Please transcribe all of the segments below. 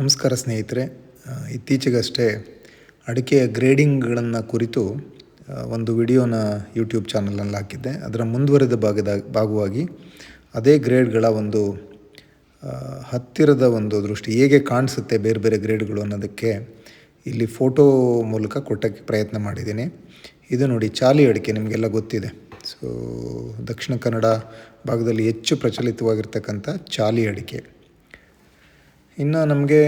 ನಮಸ್ಕಾರ ಸ್ನೇಹಿತರೆ. ಇತ್ತೀಚೆಗಷ್ಟೇ ಅಡಿಕೆಯ ಗ್ರೇಡಿಂಗ್ಗಳನ್ನು ಕುರಿತು ಒಂದು ವಿಡಿಯೋನ ಯೂಟ್ಯೂಬ್ ಚಾನಲಲ್ಲಿ ಹಾಕಿದ್ದೆ. ಅದರ ಮುಂದುವರೆದ ಭಾಗದ, ಭಾಗವಾಗಿ ಅದೇ ಗ್ರೇಡ್ಗಳ ಒಂದು ಹತ್ತಿರದ ಒಂದು ದೃಷ್ಟಿ, ಹೇಗೆ ಕಾಣಿಸುತ್ತೆ ಬೇರೆ ಬೇರೆ ಗ್ರೇಡ್ಗಳು ಅನ್ನೋದಕ್ಕೆ ಇಲ್ಲಿ ಫೋಟೋ ಮೂಲಕ ಕೊಟ್ಟಕ್ಕೆ ಪ್ರಯತ್ನ ಮಾಡಿದ್ದೀನಿ. ಇದು ನೋಡಿ, ಚಾಲಿ ಅಡಿಕೆ ನಿಮಗೆಲ್ಲ ಗೊತ್ತಿದೆ. ಸೊ, ದಕ್ಷಿಣ ಕನ್ನಡ ಭಾಗದಲ್ಲಿ ಹೆಚ್ಚು ಪ್ರಚಲಿತವಾಗಿರ್ತಕ್ಕಂಥ ಚಾಲಿ ಅಡಿಕೆ. ಇನ್ನು ನಮಗೆ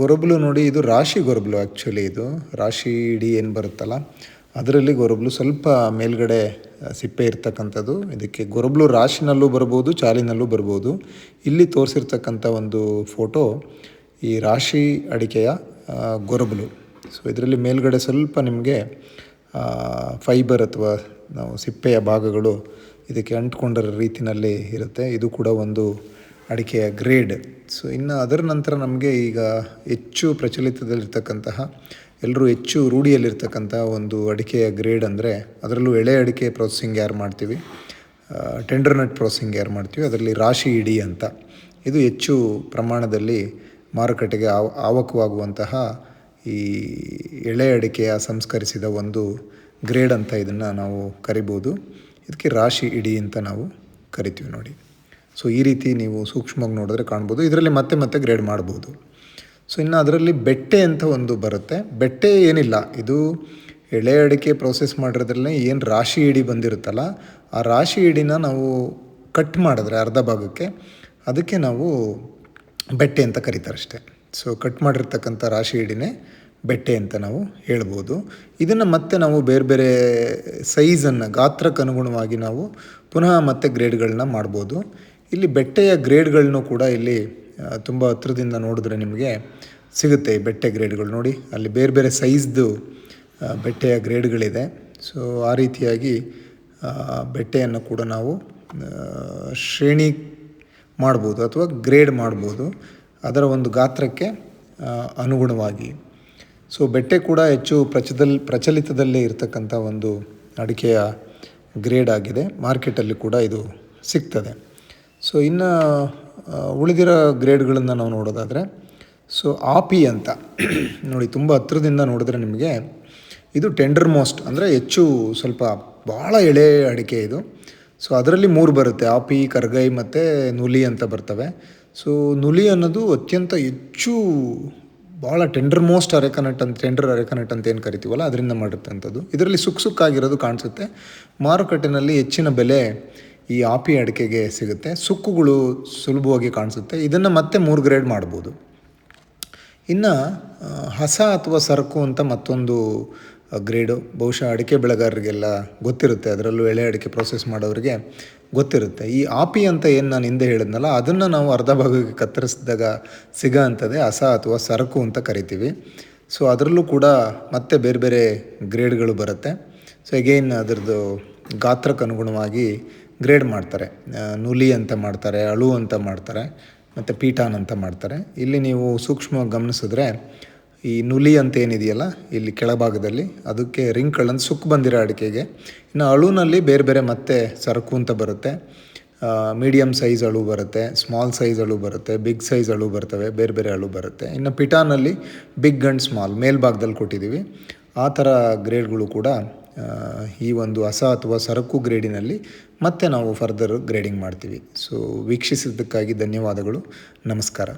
ಗೊರಬಲು ನೋಡಿ ಇದು ರಾಶಿ ಗೊರಬಲು ಆ್ಯಕ್ಚುಲಿ ಇದು. ರಾಶಿ ಇಡಿ ಏನು ಬರುತ್ತಲ್ಲ, ಅದರಲ್ಲಿ ಗೊರಬಲು ಸ್ವಲ್ಪ ಮೇಲ್ಗಡೆ ಸಿಪ್ಪೆ ಇರ್ತಕ್ಕಂಥದ್ದು. ಇದಕ್ಕೆ ಗೊರಬಲು ರಾಶಿನಲ್ಲೂ ಬರ್ಬೋದು, ಚಾಲಿನಲ್ಲೂ ಬರ್ಬೋದು. ಇಲ್ಲಿ ತೋರಿಸಿರ್ತಕ್ಕಂಥ ಒಂದು ಫೋಟೋ ಈ ರಾಶಿ ಅಡಿಕೆಯ ಗೊರಬಲು. ಸೊ ಇದರಲ್ಲಿ ಮೇಲ್ಗಡೆ ಸ್ವಲ್ಪ ನಿಮಗೆ ಫೈಬರ್ ಅಥವಾ ನಾವು ಸಿಪ್ಪೆಯ ಭಾಗಗಳು ಇದಕ್ಕೆ ಅಂಟ್ಕೊಂಡಿರೋ ರೀತಿಯಲ್ಲಿ ಇರುತ್ತೆ. ಇದು ಕೂಡ ಒಂದು ಅಡಿಕೆಯ ಗ್ರೇಡ್. ಸೊ ಇನ್ನು ಅದರ ನಂತರ ನಮಗೆ ಈಗ ಹೆಚ್ಚು ಪ್ರಚಲಿತದಲ್ಲಿರ್ತಕ್ಕಂತಹ ಎಲ್ಲರೂ ಹೆಚ್ಚು ರೂಢಿಯಲ್ಲಿರ್ತಕ್ಕಂಥ ಒಂದು ಅಡಿಕೆಯ ಗ್ರೇಡ್ ಅಂದರೆ ಅದರಲ್ಲೂ ಎಳೆ ಅಡಿಕೆ ಪ್ರೊಸೆಸಿಂಗ್ ಯಾರು ಮಾಡ್ತೀವಿ? ಟೆಂಡರ್ ನಟ್ ಪ್ರೊಸೆಸಿಂಗ್ ಯಾರು ಮಾಡ್ತೀವಿ? ಅದರಲ್ಲಿ ರಾಶಿ ಇಡಿ ಅಂತ. ಇದು ಹೆಚ್ಚು ಪ್ರಮಾಣದಲ್ಲಿ ಮಾರುಕಟ್ಟೆಗೆ ಆವ, ಆವಕವಾಗುವಂತಹ ಈ ಎಳೆ ಅಡಿಕೆಯ ಸಂಸ್ಕರಿಸಿದ ಒಂದು ಗ್ರೇಡ್ ಅಂತ ಇದನ್ನು ನಾವು ಕರಿಬೋದು. ಇದಕ್ಕೆ ರಾಶಿ ಇಡಿ ಅಂತ ನಾವು ಕರಿತೀವಿ ನೋಡಿ. ಸೊ ಈ ರೀತಿ ನೀವು ಸೂಕ್ಷ್ಮವಾಗಿ ನೋಡಿದ್ರೆ ಕಾಣ್ಬೋದು. ಇದರಲ್ಲಿ ಮತ್ತೆ ಮತ್ತೆ ಗ್ರೇಡ್ ಮಾಡ್ಬೋದು. ಸೊ ಇನ್ನು ಅದರಲ್ಲಿ ಬೆಟ್ಟೆ ಅಂತ ಒಂದು ಬರುತ್ತೆ. ಬೆಟ್ಟೆ ಏನಿಲ್ಲ. ಇದು ಎಳೆ ಅಡಿಕೆ ಪ್ರೋಸೆಸ್ ಮಾಡಿರೋದ್ರಲ್ಲೇ ಏನು ರಾಶಿ ಇಡಿ ಬಂದಿರುತ್ತಲ್ಲ, ಆ ರಾಶಿ ಇಡಿನ ನಾವು ಕಟ್ ಮಾಡಿದ್ರೆ ಅರ್ಧ ಭಾಗಕ್ಕೆ ಅದಕ್ಕೆ ನಾವು ಬೆಟ್ಟೆ ಅಂತ ಕರೀತಾರೆ ಅಷ್ಟೇ. ಸೊ ಕಟ್ ಮಾಡಿರ್ತಕ್ಕಂಥ ರಾಶಿ ಇಡಿನೇ ಬೆಟ್ಟೆ ಅಂತ ನಾವು ಹೇಳ್ಬೋದು. ಇದನ್ನು ಮತ್ತೆ ನಾವು ಬೇರೆ ಬೇರೆ ಸೈಜನ್ನು ಗಾತ್ರಕ್ಕೆ ಅನುಗುಣವಾಗಿ ನಾವು ಪುನಃ ಮತ್ತೆ ಗ್ರೇಡ್ಗಳನ್ನ ಮಾಡ್ಬೋದು. ಇಲ್ಲಿ ಬೆಟ್ಟೆಯ ಗ್ರೇಡ್ಗಳನ್ನು ಕೂಡ ಇಲ್ಲಿ ತುಂಬ ಹತ್ರದಿಂದ ನೋಡಿದ್ರೆ ನಿಮಗೆ ಸಿಗುತ್ತೆ ಈ ಬೆಟ್ಟೆ ಗ್ರೇಡ್ಗಳು ನೋಡಿ. ಅಲ್ಲಿ ಬೇರೆ ಬೇರೆ ಸೈಜ್ದು ಬೆಟ್ಟೆಯ ಗ್ರೇಡ್ಗಳಿದೆ. ಸೊ, ಆ ರೀತಿಯಾಗಿ ಬೆಟ್ಟೆಯನ್ನು ಕೂಡ ನಾವು ಶ್ರೇಣಿ ಮಾಡ್ಬೋದು ಅಥವಾ ಗ್ರೇಡ್ ಮಾಡ್ಬೋದು. ಅದರ ಒಂದು ಗಾತ್ರಕ್ಕೆ ಅನುಗುಣವಾಗಿ. ಸೊ, ಬೆಟ್ಟೆ ಕೂಡ ಹೆಚ್ಚು ಪ್ರಚದಲ್, ಪ್ರಚಲಿತದಲ್ಲೇ ಇರತಕ್ಕಂಥ ಒಂದು ಅಡಿಕೆಯ ಗ್ರೇಡ್ ಆಗಿದೆ. ಮಾರ್ಕೆಟಲ್ಲಿ ಕೂಡ ಇದು ಸಿಗ್ತದೆ. ಸೊ ಇನ್ನು ಉಳಿದಿರೋ ಗ್ರೇಡ್ಗಳನ್ನು ನಾವು ನೋಡೋದಾದರೆ ಸೊ ಆಪಿ ಅಂತ, ನೋಡಿ, ತುಂಬ ಹತ್ರದಿಂದ ನೋಡಿದ್ರೆ ನಿಮಗೆ, ಇದು ಟೆಂಡರ್ ಮೋಸ್ಟ್ ಅಂದರೆ ಹೆಚ್ಚು ಸ್ವಲ್ಪ ಭಾಳ ಎಳೆ ಅಡಿಕೆ ಇದು. ಸೊ ಅದರಲ್ಲಿ ಮೂರು ಬರುತ್ತೆ, ಆಪಿ, ಕರ್ಗೈ ಮತ್ತು ನುಲಿ ಅಂತ ಬರ್ತವೆ. ಸೊ ನುಲಿ ಅನ್ನೋದು ಅತ್ಯಂತ ಹೆಚ್ಚು ಭಾಳ ಟೆಂಡರ್ ಮೋಸ್ಟ್ ಅರೆಕನಟ್ ಅಂತ ಟೆಂಡರ್ ಅರೆಕನಟ್ ಅಂತ ಏನು ಕರಿತೀವಲ್ಲ, ಅದರಿಂದ ಮಾಡಿರ್ತಂಥದ್ದು. ಇದರಲ್ಲಿ ಸುಕ್ ಸುಕ್ಕಾಗಿರೋದು ಕಾಣಿಸುತ್ತೆ. ಮಾರುಕಟ್ಟೆನಲ್ಲಿ ಹೆಚ್ಚಿನ ಬೆಲೆ ಈ ಆಪಿ ಅಡಿಕೆಗೆ ಸಿಗುತ್ತೆ. ಸುಕ್ಕುಗಳು ಸುಲಭವಾಗಿ ಕಾಣಿಸುತ್ತೆ. ಇದನ್ನು ಮತ್ತೆ ಮೂರು ಗ್ರೇಡ್ ಮಾಡ್ಬೋದು. ಇನ್ನು ಹಸ ಅಥವಾ ಸರಕು ಅಂತ ಮತ್ತೊಂದು ಗ್ರೇಡು. ಬಹುಶಃ ಅಡಿಕೆ ಬೆಳೆಗಾರರಿಗೆಲ್ಲ ಗೊತ್ತಿರುತ್ತೆ. ಅದರಲ್ಲೂ ಎಳೆ ಅಡಿಕೆ ಪ್ರೊಸೆಸ್ ಮಾಡೋರಿಗೆ ಗೊತ್ತಿರುತ್ತೆ. ಈ ಆಪಿ ಅಂತ ಏನು ನಾನು ಹಿಂದೆ ಹೇಳಿದ್ನಲ್ಲ, ಅದನ್ನು ನಾವು ಅರ್ಧ ಭಾಗಕ್ಕೆ ಕತ್ತರಿಸಿದಾಗ ಸಿಗೋ ಅಂಥದ್ದೇ ಹಸ ಅಥವಾ ಸರಕು ಅಂತ ಕರಿತೀವಿ. ಸೊ ಅದರಲ್ಲೂ ಕೂಡ ಮತ್ತೆ ಬೇರೆ ಬೇರೆ ಗ್ರೇಡ್ಗಳು ಬರುತ್ತೆ. ಸೊ ಎಗೈನ್ ಅದರದ್ದು ಗಾತ್ರಕ್ಕೆ ಅನುಗುಣವಾಗಿ ಗ್ರೇಡ್ ಮಾಡ್ತಾರೆ. ನುಲಿ ಅಂತ ಮಾಡ್ತಾರೆ, ಅಳು ಅಂತ ಮಾಡ್ತಾರೆ, ಮತ್ತು ಪೀಠಾನ್ ಅಂತ ಮಾಡ್ತಾರೆ. ಇಲ್ಲಿ ನೀವು ಸೂಕ್ಷ್ಮವಾಗಿ ಗಮನಿಸಿದ್ರೆ ಈ ನುಲಿ ಅಂತ ಏನಿದೆಯಲ್ಲ, ಇಲ್ಲಿ ಕೆಳಭಾಗದಲ್ಲಿ, ಅದಕ್ಕೆ ರಿಂಗ್ಗಳನ್ನು ಸುಕ್ಕು ಬಂದಿರೋ ಅಡಿಕೆಗೆ. ಇನ್ನು ಅಳುನಲ್ಲಿ ಬೇರೆ ಬೇರೆ ಮತ್ತೆ ಸರಕು ಅಂತ ಬರುತ್ತೆ. ಮೀಡಿಯಮ್ ಸೈಜ್ ಅಳು ಬರುತ್ತೆ ಸ್ಮಾಲ್ ಸೈಜ್ ಅಳು ಬರುತ್ತೆ ಬಿಗ್ ಸೈಜ್ ಅಳು ಬರ್ತವೆ, ಬೇರೆ ಬೇರೆ ಅಳು ಬರುತ್ತೆ. ಇನ್ನು ಪಿಟಾನಲ್ಲಿ ಬಿಗ್ ಆ್ಯಂಡ್ ಸ್ಮಾಲ್ ಮೇಲ್ಭಾಗದಲ್ಲಿ ಕೊಟ್ಟಿದ್ದೀವಿ. ಆ ಥರ ಗ್ರೇಡ್ಗಳು ಕೂಡ ಈ ಒಂದು ಹೊಸ ಅಥವಾ ಸರಕು ಗ್ರೇಡಿನಲ್ಲಿ ಮತ್ತೆ ನಾವು ಫರ್ದರ್ ಗ್ರೇಡಿಂಗ್ ಮಾಡ್ತೀವಿ. ಸೊ ವೀಕ್ಷಿಸಿದ್ದಕ್ಕಾಗಿ ಧನ್ಯವಾದಗಳು. ನಮಸ್ಕಾರ.